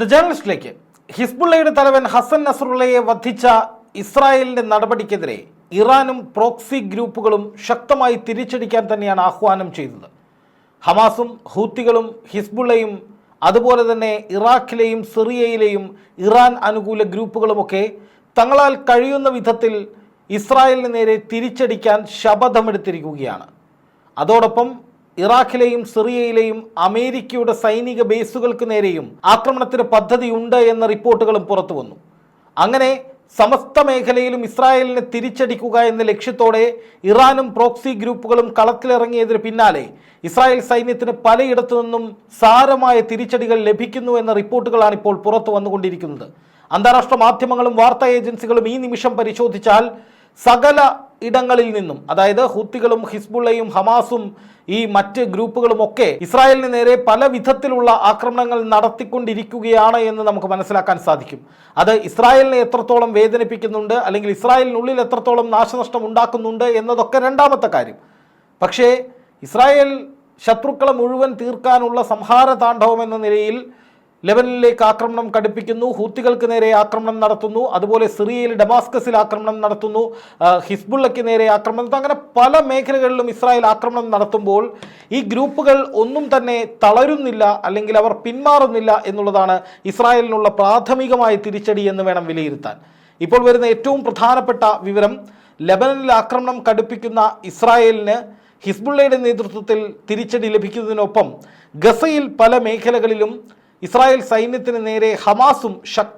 The ജേർണലിസ്റ്റിലേക്ക് ഹിസ്ബുള്ളയുടെ തലവൻ ഹസൻ നസറുള്ളയെ വധിച്ച ഇസ്രായേലിന്റെ നടപടിക്കെതിരെ ഇറാനും പ്രോക്സി ഗ്രൂപ്പുകളും ശക്തമായി തിരിച്ചടിക്കാൻ തന്നെയാണ് ആഹ്വാനം ചെയ്തത്. ഹമാസും ഹൂത്തികളും ഹിസ്ബുള്ളയും അതുപോലെ തന്നെ ഇറാഖിലെയും സിറിയയിലെയും ഇറാൻ അനുകൂല ഗ്രൂപ്പുകളുമൊക്കെ തങ്ങളാൽ കഴിയുന്ന വിധത്തിൽ ഇസ്രായേലിന് നേരെ തിരിച്ചടിക്കാൻ ശപഥമെടുത്തിരിക്കുകയാണ്. അതോടൊപ്പം ഇറാഖിലെയും സിറിയയിലെയും അമേരിക്കയുടെ സൈനിക ബേസുകൾക്ക് നേരെയും ആക്രമണത്തിന് പദ്ധതിയുണ്ട് എന്ന റിപ്പോർട്ടുകളും പുറത്തു വന്നു. അങ്ങനെ സമസ്ത മേഖലയിലും ഇസ്രായേലിനെ തിരിച്ചടിക്കുക എന്ന ലക്ഷ്യത്തോടെ ഇറാനും പ്രോക്സി ഗ്രൂപ്പുകളും കളത്തിലിറങ്ങിയതിന് പിന്നാലെ ഇസ്രായേൽ സൈന്യത്തിന് പലയിടത്തു നിന്നും സാരമായ തിരിച്ചടികൾ ലഭിക്കുന്നു എന്ന റിപ്പോർട്ടുകളാണ് ഇപ്പോൾ പുറത്തു വന്നുകൊണ്ടിരിക്കുന്നത്. അന്താരാഷ്ട്ര മാധ്യമങ്ങളും വാർത്താ ഏജൻസികളും ഈ നിമിഷം പരിശോധിച്ചാൽ സകല ഇടങ്ങളിൽ നിന്നും അതായത് ഹുത്തികളും ഹിസ്ബുള്ളയും ഹമാസും ഈ മറ്റ് ഗ്രൂപ്പുകളും ഒക്കെ ഇസ്രായേലിന് നേരെ പല വിധത്തിലുള്ള ആക്രമണങ്ങൾ നടത്തിക്കൊണ്ടിരിക്കുകയാണ് എന്ന് നമുക്ക് മനസ്സിലാക്കാൻ സാധിക്കും. അത് ഇസ്രായേലിനെ എത്രത്തോളം വേദനിപ്പിക്കുന്നുണ്ട് അല്ലെങ്കിൽ ഇസ്രായേലിനുള്ളിൽ എത്രത്തോളം നാശനഷ്ടം ഉണ്ടാക്കുന്നുണ്ട് എന്നതൊക്കെ രണ്ടാമത്തെ കാര്യം. പക്ഷേ ഇസ്രായേൽ ശത്രുക്കളെ മുഴുവൻ തീർക്കാനുള്ള സംഹാര താണ്ഡവം എന്ന നിലയിൽ ലെബനിലേക്ക് ആക്രമണം കടുപ്പിക്കുന്നു ഹൂത്തികൾക്ക് നേരെ ആക്രമണം നടത്തുന്നു അതുപോലെ സിറിയയിൽ ഡമാസ്കസിൽ ആക്രമണം നടത്തുന്നു ഹിസ്ബുള്ളയ്ക്ക് നേരെ ആക്രമണം നടത്തുന്നു. അങ്ങനെ പല മേഖലകളിലും ഇസ്രായേൽ ആക്രമണം നടത്തുമ്പോൾ ഈ ഗ്രൂപ്പുകൾ ഒന്നും തന്നെ തളരുന്നില്ല അല്ലെങ്കിൽ അവർ പിന്മാറുന്നില്ല എന്നുള്ളതാണ് ഇസ്രായേലിനുള്ള പ്രാഥമികമായ തിരിച്ചടി എന്ന് വേണം വിലയിരുത്താൻ. ഇപ്പോൾ വരുന്ന ഏറ്റവും പ്രധാനപ്പെട്ട വിവരം ലെബനനിൽ ആക്രമണം കടുപ്പിക്കുന്ന ഇസ്രായേലിന് ഹിസ്ബുള്ളയുടെ നേതൃത്വത്തിൽ തിരിച്ചടി ലഭിക്കുന്നതിനൊപ്പം ഗസയിൽ പല മേഖലകളിലും ഇസ്രായേൽ സൈന്യത്തിന് നേരെ ഹമാസും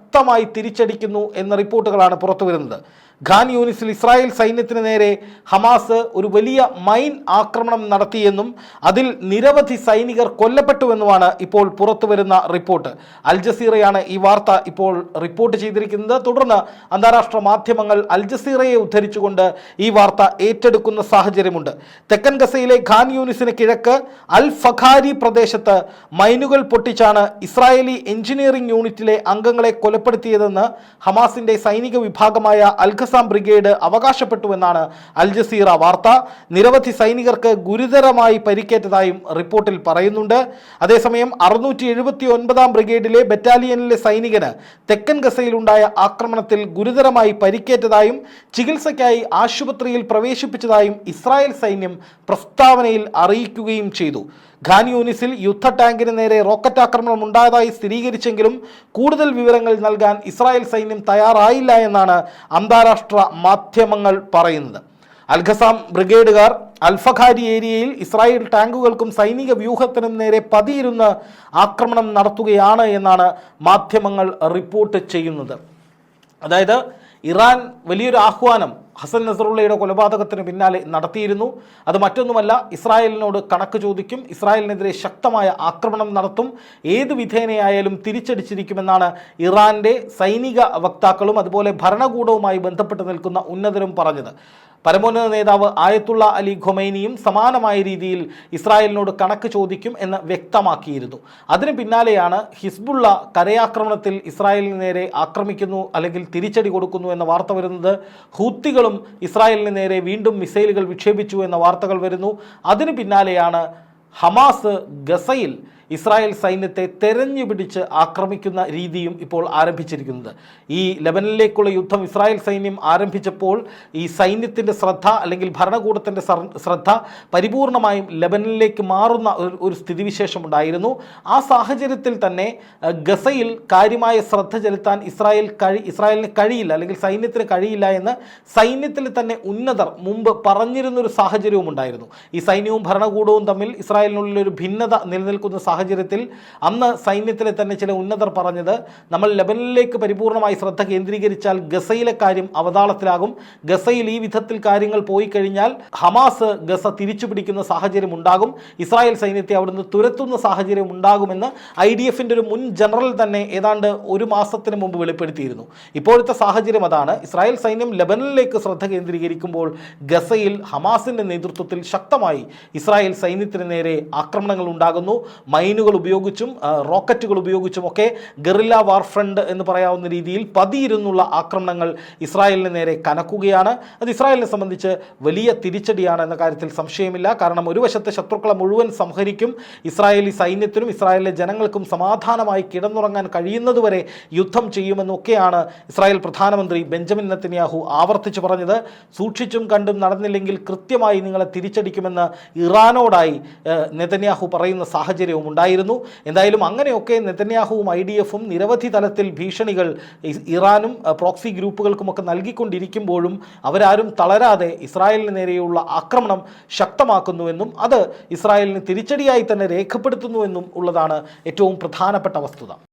ശക്തമായി തിരിച്ചടിക്കുന്നു എന്ന റിപ്പോർട്ടുകളാണ് പുറത്തുവരുന്നത് ഖാൻ യൂണിസിൽ ഇസ്രായേൽ സൈന്യത്തിന് നേരെ ഹമാസ് ഒരു വലിയ മൈൻ ആക്രമണം നടത്തിയെന്നും അതിൽ നിരവധി സൈനികർ കൊല്ലപ്പെട്ടുവെന്നുമാണ് ഇപ്പോൾ പുറത്തുവരുന്ന റിപ്പോർട്ട്. അൽ ജസീറയാണ് ഈ വാർത്ത ഇപ്പോൾ റിപ്പോർട്ട് ചെയ്തിരിക്കുന്നത്. തുടർന്ന് അന്താരാഷ്ട്ര മാധ്യമങ്ങൾ അൽ ജസീറയെ ഉദ്ധരിച്ചുകൊണ്ട് ഈ വാർത്ത ഏറ്റെടുക്കുന്ന സാഹചര്യമുണ്ട്. തെക്കൻ ഗസയിലെ ഖാൻ യൂണിസിന് കിഴക്ക് അൽ ഫഖാരി പ്രദേശത്ത് മൈനുകൾ പൊട്ടിച്ചാണ് ഇസ്രായേലി എഞ്ചിനീയറിംഗ് യൂണിറ്റിലെ അംഗങ്ങളെ കൊലപ്പെടുത്തിയതെന്ന് ഹമാസിന്റെ സൈനിക വിഭാഗമായ അൽഖസാം ബ്രിഗേഡ് അവകാശപ്പെട്ടുവെന്നാണ് അൽ ജസീറ വാർത്ത. നിരവധി സൈനികർക്ക് ഗുരുതരമായി പരിക്കേറ്റതായും റിപ്പോർട്ടിൽ പറയുന്നുണ്ട്. അതേസമയം അറുന്നൂറ്റി എഴുപത്തി ഒൻപതാം ബ്രിഗേഡിലെ ബറ്റാലിയനിലെ സൈനികന് തെക്കൻ ഗസയിലുണ്ടായ ആക്രമണത്തിൽ ഗുരുതരമായി പരിക്കേറ്റതായും ചികിത്സയ്ക്കായി ആശുപത്രിയിൽ പ്രവേശിപ്പിച്ചതായും ഇസ്രായേൽ സൈന്യം പ്രസ്താവനയിൽ അറിയിക്കുകയും ചെയ്തു. ഖാൻ യൂണിസിൽ യുദ്ധ ടാങ്കിന് നേരെ റോക്കറ്റ് ആക്രമണം ഉണ്ടായതായി സ്ഥിരീകരിച്ചെങ്കിലും കൂടുതൽ വിവരങ്ങൾ നൽകാൻ ഇസ്രായേൽ സൈന്യം തയ്യാറായില്ല എന്നാണ് അന്താരാഷ്ട്ര മാധ്യമങ്ങൾ പറയുന്നത്. അൽഖസാം ബ്രിഗേഡുകാർ അൽഫഖാരി ഏരിയയിൽ ഇസ്രായേൽ ടാങ്കുകൾക്കും സൈനിക വ്യൂഹത്തിനും നേരെ പതിയിരുന്ന് ആക്രമണം നടത്തുകയാണ് എന്നാണ് മാധ്യമങ്ങൾ റിപ്പോർട്ട് ചെയ്യുന്നത്. അതായത് ഇറാൻ വലിയൊരു ആഹ്വാനം ഹസൻ നസറുള്ളയുടെ കൊലപാതകത്തിന് പിന്നാലെ നടത്തിയിരുന്നു. അത് മറ്റൊന്നുമല്ല ഇസ്രായേലിനോട് കണക്ക് ചോദിക്കും ഇസ്രായേലിനെതിരെ ശക്തമായ ആക്രമണം നടത്തും ഏത് വിധേനയായാലും തിരിച്ചടിച്ചിരിക്കുമെന്നാണ് ഇറാന്റെ സൈനിക വക്താക്കളും അതുപോലെ ഭരണകൂടവുമായി ബന്ധപ്പെട്ട് നിൽക്കുന്ന ഉന്നതരും പറഞ്ഞത്. പരമോന്നത നേതാവ് ആയത്തുള്ള അലി ഖൊമൈനിയും സമാനമായ രീതിയിൽ ഇസ്രായേലിനോട് കണക്ക് ചോദിക്കും എന്ന് വ്യക്തമാക്കിയിരുന്നു. അതിന് പിന്നാലെയാണ് ഹിസ്ബുള്ള കരയാക്രമണത്തിൽ ഇസ്രായേലിന് നേരെ ആക്രമിക്കുന്നു അല്ലെങ്കിൽ തിരിച്ചടി കൊടുക്കുന്നു എന്ന വാർത്ത വരുന്നത്. ഹൂത്തികളും ഇസ്രായേലിന് നേരെ വീണ്ടും മിസൈലുകൾ വിക്ഷേപിച്ചു എന്ന വാർത്തകൾ വരുന്നു. അതിന് പിന്നാലെയാണ് ഹമാസ് ഗസയിൽ ഇസ്രായേൽ സൈന്യത്തെ തെരഞ്ഞു പിടിച്ച് ആക്രമിക്കുന്ന രീതിയും ഇപ്പോൾ ആരംഭിച്ചിരിക്കുന്നത്. ഈ ലെബനനിലേക്കുള്ള യുദ്ധം ഇസ്രായേൽ സൈന്യം ആരംഭിച്ചപ്പോൾ ഈ സൈന്യത്തിന്റെ ശ്രദ്ധ അല്ലെങ്കിൽ ഭരണകൂടത്തിന്റെ ശ്രദ്ധ പരിപൂർണമായും ലെബനനിലേക്ക് മാറുന്ന ഒരു സ്ഥിതിവിശേഷം ഉണ്ടായിരുന്നു. ആ സാഹചര്യത്തിൽ തന്നെ ഗസയിൽ കാര്യമായ ശ്രദ്ധ ചെലുത്താൻ ഇസ്രായേൽ കഴി ഇസ്രായേലിന് കഴിയില്ല അല്ലെങ്കിൽ സൈന്യത്തിന് കഴിയില്ല എന്ന് സൈന്യത്തിൽ തന്നെ ഉന്നതർ മുമ്പ് പറഞ്ഞിരുന്നൊരു സാഹചര്യവും ഉണ്ടായിരുന്നു ഈ സൈന്യവും ഭരണകൂടവും തമ്മിൽ ഇസ്രായേലിനുള്ളിൽ ഒരു ഭിന്നത നിലനിൽക്കുന്ന സാഹചര്യത്തിൽ അന്ന് സൈന്യത്തിലെ തന്നെ ചില ഉന്നതർ പറഞ്ഞത് നമ്മൾ ലെബനിലേക്ക് പരിപൂർണമായി ശ്രദ്ധ കേന്ദ്രീകരിച്ചാൽ ഗസയിലെ കാര്യം അവതാളത്തിലാകും. ഗസയിൽ ഈ വിധത്തിൽ കാര്യങ്ങൾ പോയി കഴിഞ്ഞാൽ ഹമാസ് ഗസ തിരിച്ചു പിടിക്കുന്ന സാഹചര്യം ഉണ്ടാകും. ഇസ്രായേൽ സൈന്യത്തെ അവിടുന്ന് തുരത്തുന്ന സാഹചര്യം ഉണ്ടാകുമെന്ന് ഐ ഡി എഫിന്റെ ഒരു മുൻ ജനറൽ തന്നെ ഏതാണ്ട് ഒരു മാസത്തിന് മുമ്പ് വെളിപ്പെടുത്തിയിരുന്നു. ഇപ്പോഴത്തെ സാഹചര്യം അതാണ്. ഇസ്രായേൽ സൈന്യം ലെബനനിലേക്ക് ശ്രദ്ധ കേന്ദ്രീകരിക്കുമ്പോൾ ഗസയിൽ ഹമാസിന്റെ നേതൃത്വത്തിൽ ശക്തമായി ഇസ്രായേൽ സൈന്യത്തിന് നേരെ ആക്രമണങ്ങൾ ഉണ്ടാകുന്നു. മൈൻ മൈനുകൾ ഉപയോഗിച്ചും റോക്കറ്റുകൾ ഉപയോഗിച്ചും ഒക്കെ ഗറില്ല വാർഫ്രണ്ട് എന്ന് പറയാവുന്ന രീതിയിൽ പതിയിരുന്നുള്ള ആക്രമണങ്ങൾ ഇസ്രായേലിന് നേരെ കനക്കുകയാണ്. അത് ഇസ്രായേലിനെ സംബന്ധിച്ച് വലിയ തിരിച്ചടിയാണ് എന്ന കാര്യത്തിൽ സംശയമില്ല. കാരണം ഒരു വശത്തെ ശത്രുക്കളെ മുഴുവൻ സംഹരിക്കും ഇസ്രായേലി സൈന്യത്തിനും ഇസ്രായേലിലെ ജനങ്ങൾക്കും സമാധാനമായി കിടന്നുറങ്ങാൻ കഴിയുന്നതുവരെ യുദ്ധം ചെയ്യുമെന്നൊക്കെയാണ് ഇസ്രായേൽ പ്രധാനമന്ത്രി ബെഞ്ചമിൻ നെത്തന്യാഹു ആവർത്തിച്ചു പറഞ്ഞത്. സൂക്ഷിച്ചും കണ്ടും നടന്നില്ലെങ്കിൽ കൃത്യമായി നിങ്ങളെ തിരിച്ചടിക്കുമെന്ന് ഇറാനോടായി നെതന്യാഹു പറയുന്ന സാഹചര്യവും ഉണ്ടായിരുന്നു. എന്തായാലും അങ്ങനെയൊക്കെ നെതന്യാഹുവും ഐ ഡി എഫും നിരവധി തലത്തിൽ ഭീഷണികൾ ഇറാനും പ്രോക്സി ഗ്രൂപ്പുകൾക്കുമൊക്കെ നൽകിക്കൊണ്ടിരിക്കുമ്പോഴും അവരാരും തളരാതെ ഇസ്രായേലിന് നേരെയുള്ള ആക്രമണം ശക്തമാക്കുന്നുവെന്നും അത് ഇസ്രായേലിന് തിരിച്ചടിയായി തന്നെ രേഖപ്പെടുത്തുന്നുവെന്നും ഉള്ളതാണ് ഏറ്റവും പ്രധാനപ്പെട്ട വസ്തുത.